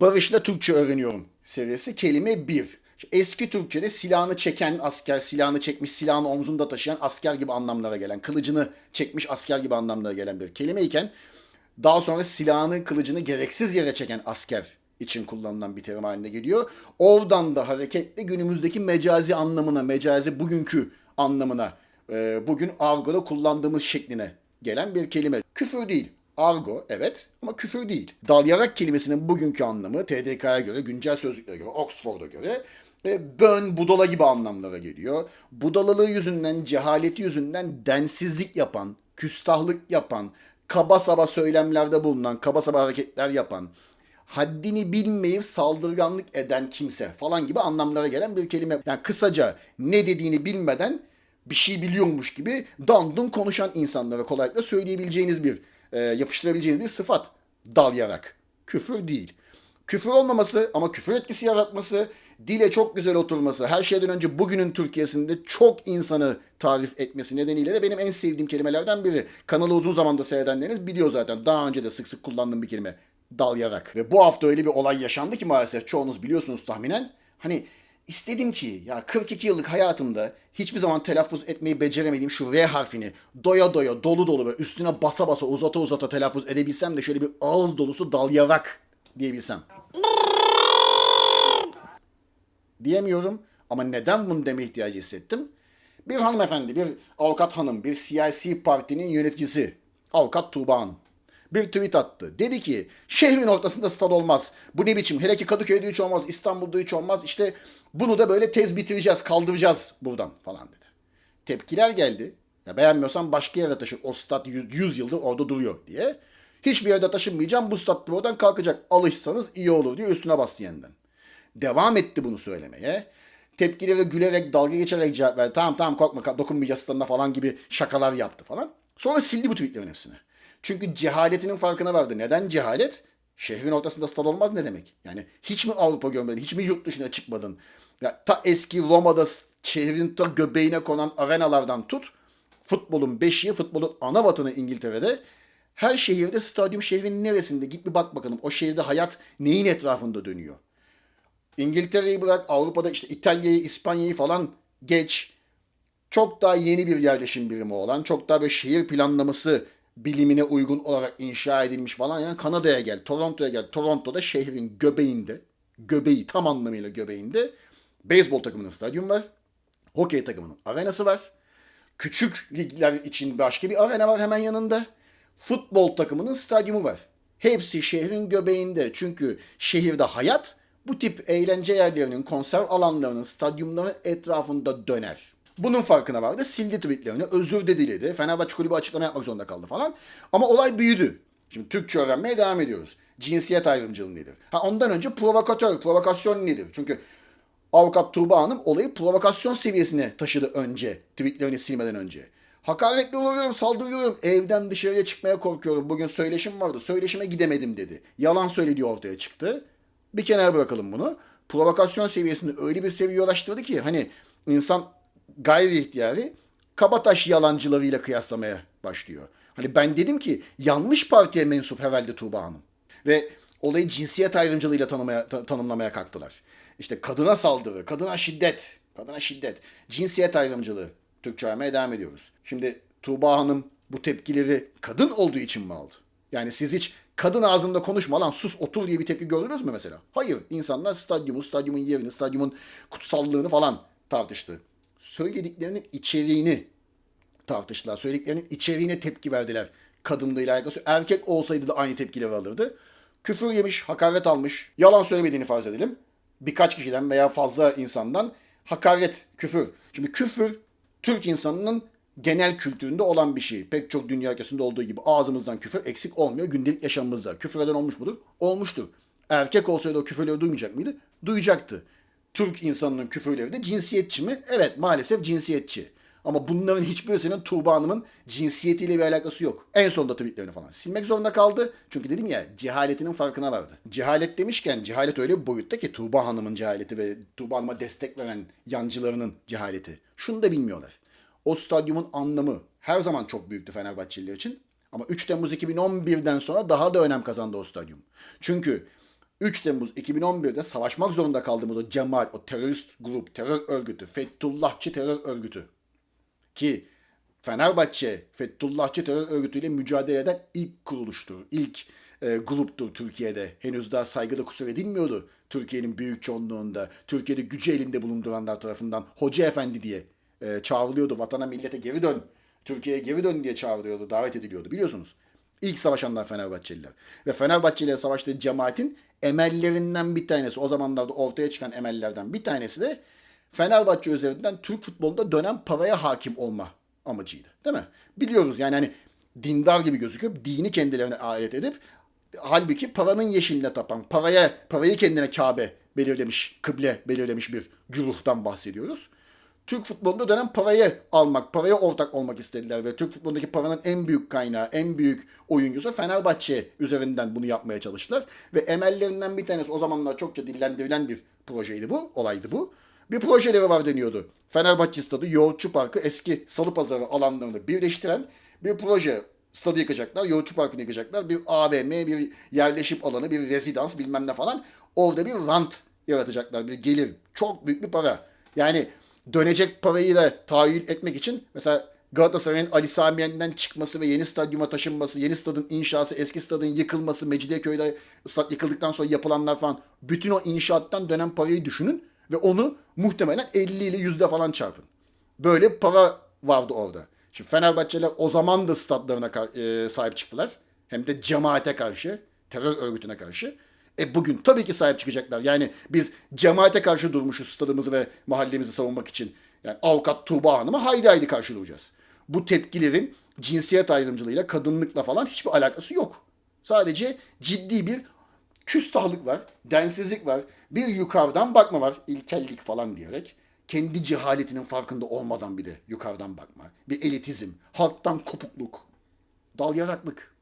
Barış'la Türkçe öğreniyorum serisi. Kelime 1. Eski Türkçe'de silahını çeken asker, silahını çekmiş, silahını omzunda taşıyan asker gibi anlamlara gelen, kılıcını çekmiş asker gibi anlamlara gelen bir kelime iken daha sonra silahını, kılıcını gereksiz yere çeken asker için kullanılan bir terim haline geliyor. Oradan da hareketle günümüzdeki mecazi anlamına, mecazi bugünkü anlamına, bugün argoda kullandığımız şekline gelen bir kelime. Küfür değil. Argo evet ama küfür değil. Dalyarak kelimesinin bugünkü anlamı TDK'ya göre, güncel sözlüklere göre, Oxford'a göre ve bön, budala gibi anlamlara geliyor. Budalalığı yüzünden, cehaleti yüzünden densizlik yapan, küstahlık yapan, kaba saba söylemlerde bulunan, kaba saba hareketler yapan, haddini bilmeyip saldırganlık eden kimse falan gibi anlamlara gelen bir kelime. Yani kısaca ne dediğini bilmeden bir şey biliyormuş gibi dandun konuşan insanlara kolaylıkla söyleyebileceğiniz bir, e, yapıştırabileceğiniz bir sıfat. Dalyarak. Küfür değil. Küfür olmaması ama küfür etkisi yaratması, dile çok güzel oturması, her şeyden önce bugünün Türkiye'sinde çok insanı tarif etmesi nedeniyle de benim en sevdiğim kelimelerden biri. Kanalı uzun zamanda seyredenleriniz biliyor zaten. Daha önce de sık sık kullandığım bir kelime. Dalyarak. Ve bu hafta öyle bir olay yaşandı ki maalesef çoğunuz biliyorsunuz tahminen. Hani istedim ki ya 42 yıllık hayatımda hiçbir zaman telaffuz etmeyi beceremediğim şu R harfini doya doya dolu dolu ve üstüne basa basa uzata uzata telaffuz edebilsem de şöyle bir ağız dolusu dalyarak diyebilsem. Diyemiyorum ama neden bunu deme ihtiyacı hissettim? Bir hanımefendi, bir avukat hanım, bir siyasi partinin yöneticisi, avukat Tuğba Hanım bir tweet attı. Dedi ki şehrin ortasında stad olmaz. Bu ne biçim? Hele ki Kadıköy'de hiç olmaz, İstanbul'da hiç olmaz. İşte bunu da böyle tez bitireceğiz, kaldıracağız buradan falan dedi. Tepkiler geldi. Ya beğenmiyorsan başka yere taşı. O stat 100, 100 yıldır orada duruyor diye. Hiçbir yerde taşınmayacağım. Bu stat buradan kalkacak. Alışsanız iyi olur diye üstüne bastı yeniden. Devam etti bunu söylemeye. Tepkilere gülerek, dalga geçerek cevap verdi. Tamam tamam korkma dokunmayacağız stadına falan gibi şakalar yaptı falan. Sonra sildi bu tweetlerin hepsini. Çünkü cehaletinin farkına vardı. Neden cehalet? Şehrin ortasında stad olmaz ne demek? Yani hiç mi Avrupa görmedin? Hiç mi yurt dışına çıkmadın? Ya, ta eski Roma'da şehrin ta göbeğine konan arenalardan tut. Futbolun beşiği, futbolun ana vatanı İngiltere'de. Her şehirde stadyum şehrin neresinde? Git bir bak bakalım. O şehirde hayat neyin etrafında dönüyor? İngiltere'yi bırak, Avrupa'da işte İtalya'yı, İspanya'yı falan geç. Çok daha yeni bir yerleşim birimi olan, çok daha böyle şehir planlaması bilimine uygun olarak inşa edilmiş falan. Yani Kanada'ya gel, Toronto'ya gel. Toronto'da şehrin göbeğinde, göbeği tam anlamıyla göbeğinde beyzbol takımının stadyum var. Hokey takımının arenası var. Küçük ligler için başka bir arena var hemen yanında. Futbol takımının stadyumu var. Hepsi şehrin göbeğinde. Çünkü şehirde hayat bu tip eğlence yerlerinin, konser alanlarının, stadyumların etrafında döner. Bunun farkına vardı. Sildi tweetlerini. Özür de diledi. Fenerbahçe kulübü açıklama yapmak zorunda kaldı falan. Ama olay büyüdü. Şimdi Türkçe öğrenmeye devam ediyoruz. Cinsiyet ayrımcılığı nedir? Ha ondan önce provokatör, provokasyon nedir? Çünkü avukat Tuğba Hanım olayı provokasyon seviyesine taşıdı önce. Tweetlerini silmeden önce. Hakaretli oluyorum, saldırıyorum. Evden dışarıya çıkmaya korkuyorum. Bugün söyleşim vardı. Söyleşime gidemedim dedi. Yalan söylediği ortaya çıktı. Bir kenara bırakalım bunu. Provokasyon seviyesinde öyle bir seviye ulaştırdı ki hani insan gayri ihtiyari kabataş yalancılarıyla kıyaslamaya başlıyor. Hani ben dedim ki yanlış partiye mensup herhalde Tuğba Hanım. Ve olayı cinsiyet ayrımcılığıyla tanımaya, ta- tanımlamaya kalktılar. İşte kadına saldırı, kadına şiddet, kadına şiddet, cinsiyet ayrımcılığı. Türkçe öğrenmeye devam ediyoruz. Şimdi Tuğba Hanım bu tepkileri kadın olduğu için mi aldı? Yani siz hiç kadın ağzında konuşma lan sus otur diye bir tepki gördünüz mü mesela? Hayır. insanlar stadyumu, stadyumun yerini, stadyumun kutsallığını falan tartıştı. Söylediklerinin içeriğini tartıştılar. Söylediklerinin içeriğine tepki verdiler. Kadınlığıyla alakası. Erkek olsaydı da aynı tepkileri alırdı. Küfür yemiş, hakaret almış. Yalan söylemediğini farz edelim. Birkaç kişiden veya fazla insandan hakaret, küfür. Şimdi küfür Türk insanının genel kültüründe olan bir şey. Pek çok dünya ülkesinde olduğu gibi ağzımızdan küfür eksik olmuyor gündelik yaşamımızda. Küfür eden olmuş mudur? Olmuştur. Erkek olsaydı o küfürleri duymayacak mıydı? Duyacaktı. Türk insanının küfürleri de cinsiyetçi mi? Evet maalesef cinsiyetçi. Ama bunların hiçbirisinin Tuğba Hanım'ın cinsiyetiyle bir alakası yok. En sonunda tweetlerini falan silmek zorunda kaldı. Çünkü dedim ya cehaletinin farkına vardı. Cehalet demişken cehalet öyle bir boyutta ki Tuğba Hanım'ın cehaleti ve Tuğba Hanım'a destek veren yancılarının cehaleti. Şunu da bilmiyorlar. O stadyumun anlamı her zaman çok büyüktü Fenerbahçeliler için. Ama 3 Temmuz 2011'den sonra daha da önem kazandı o stadyum. Çünkü 3 Temmuz 2011'de savaşmak zorunda kaldığımız o cemaat, o terörist grup, terör örgütü, Fethullahçı terör örgütü ki Fenerbahçe Fethullahçı terör örgütüyle mücadele eden ilk kuruluştur. İlk e, gruptur Türkiye'de. Henüz daha saygıda kusur edilmiyordu. Türkiye'nin büyük çoğunluğunda, Türkiye'de gücü elinde bulunduranlar tarafından Hoca Efendi diye e, çağrılıyordu. Vatana millete geri dön, Türkiye'ye geri dön diye çağrılıyordu, davet ediliyordu biliyorsunuz. İlk savaşanlar Fenerbahçeliler. Ve Fenerbahçeliler savaştığı cemaatin emellerinden bir tanesi, o zamanlarda ortaya çıkan emellerden bir tanesi de Fenerbahçe üzerinden Türk futbolunda dönen paraya hakim olma amacıydı. Değil mi? Biliyoruz yani hani dindar gibi gözüküp dini kendilerine alet edip halbuki paranın yeşiline tapan, paraya parayı kendine Kabe belirlemiş, kıble belirlemiş bir güruhtan bahsediyoruz. Türk futbolunda dönen parayı almak, paraya ortak olmak istediler ve Türk futbolundaki paranın en büyük kaynağı, en büyük oyuncusu Fenerbahçe üzerinden bunu yapmaya çalıştılar. Ve emellerinden bir tanesi o zamanlar çokça dillendirilen bir projeydi bu, olaydı bu. Bir projeleri var deniyordu. Fenerbahçe Stadı, Yoğurtçu Parkı eski Salı Pazarı alanlarını birleştiren bir proje. Stadı yıkacaklar, Yoğurtçu Parkı'nı yıkacaklar. Bir AVM, bir yerleşim alanı, bir rezidans bilmem ne falan. Orada bir rant yaratacaklar, bir gelir. Çok büyük bir para. Yani dönecek parayı da tahayyül etmek için mesela Galatasaray'ın Ali Sami Yen'den çıkması ve yeni stadyuma taşınması, yeni stadın inşası, eski stadın yıkılması, Mecidiyeköy'de stat yıkıldıktan sonra yapılanlar falan bütün o inşaattan dönen parayı düşünün ve onu muhtemelen 50 ile yüzde falan çarpın. Böyle para vardı orada. Şimdi Fenerbahçeler o zaman da statlarına kar- e, sahip çıktılar. Hem de cemaate karşı, terör örgütüne karşı. E bugün tabii ki sahip çıkacaklar. Yani biz cemaate karşı durmuşuz stadımızı ve mahallemizi savunmak için. Yani avukat Tuğba Hanım'a haydi haydi karşı duracağız. Bu tepkilerin cinsiyet ayrımcılığıyla, kadınlıkla falan hiçbir alakası yok. Sadece ciddi bir küstahlık var, densizlik var, bir yukarıdan bakma var, ilkellik falan diyerek. Kendi cehaletinin farkında olmadan bir de yukarıdan bakma. Bir elitizm, halktan kopukluk, dal yaraklık.